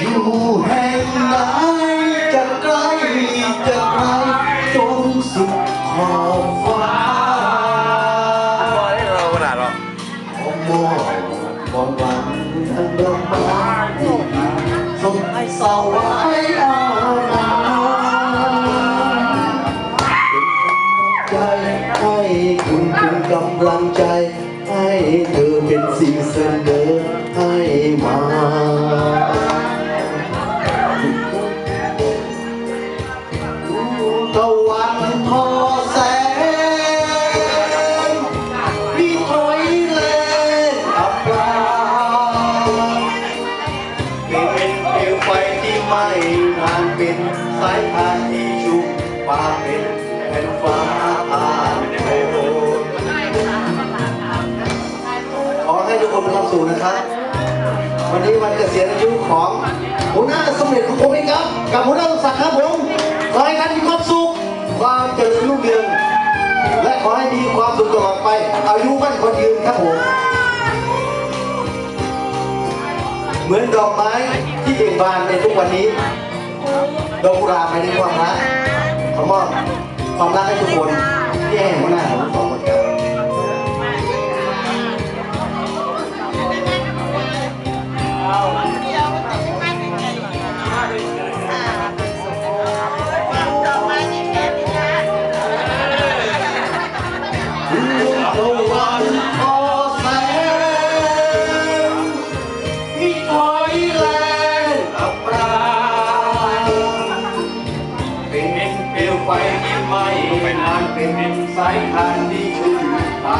อยู่แห่งไหนจะไกลจะไกลจงสุดขอบฟ้าบอยเราขนาดหรอของมองหวังทั้งดอกไม้ส่งให้สาวไว้เอานาเใจให้คุณคุณกำลังใจให้เธอเป็น ตะวันทอแสงมีถอยเลนอับปลาเป็นเปลวไฟที่ไหม้นานเป็นสายทานที่ชุบฟ้าเป็นแผ่นฟ้าผ่านโคนขอให้ทุกคนมีความสุขนะครับ วันนี้วันเกษียณอายุของ มีความสุข ความเจริญรุ่งเรือง และขอให้มีความสุขตลอดไป อายุมั่นคงยืนครับผม เหมือนดอกไม้ที่เบ่งบานในทุกวันนี้ ดอกกุหลาบในความรักขอมอบความรักให้ทุกคนที่แห้หัวหน้าของ ไฟที่ไหม้เป็นอันเป็นสายทานที่ชุ่มตาเป็นแผ่นฟ้า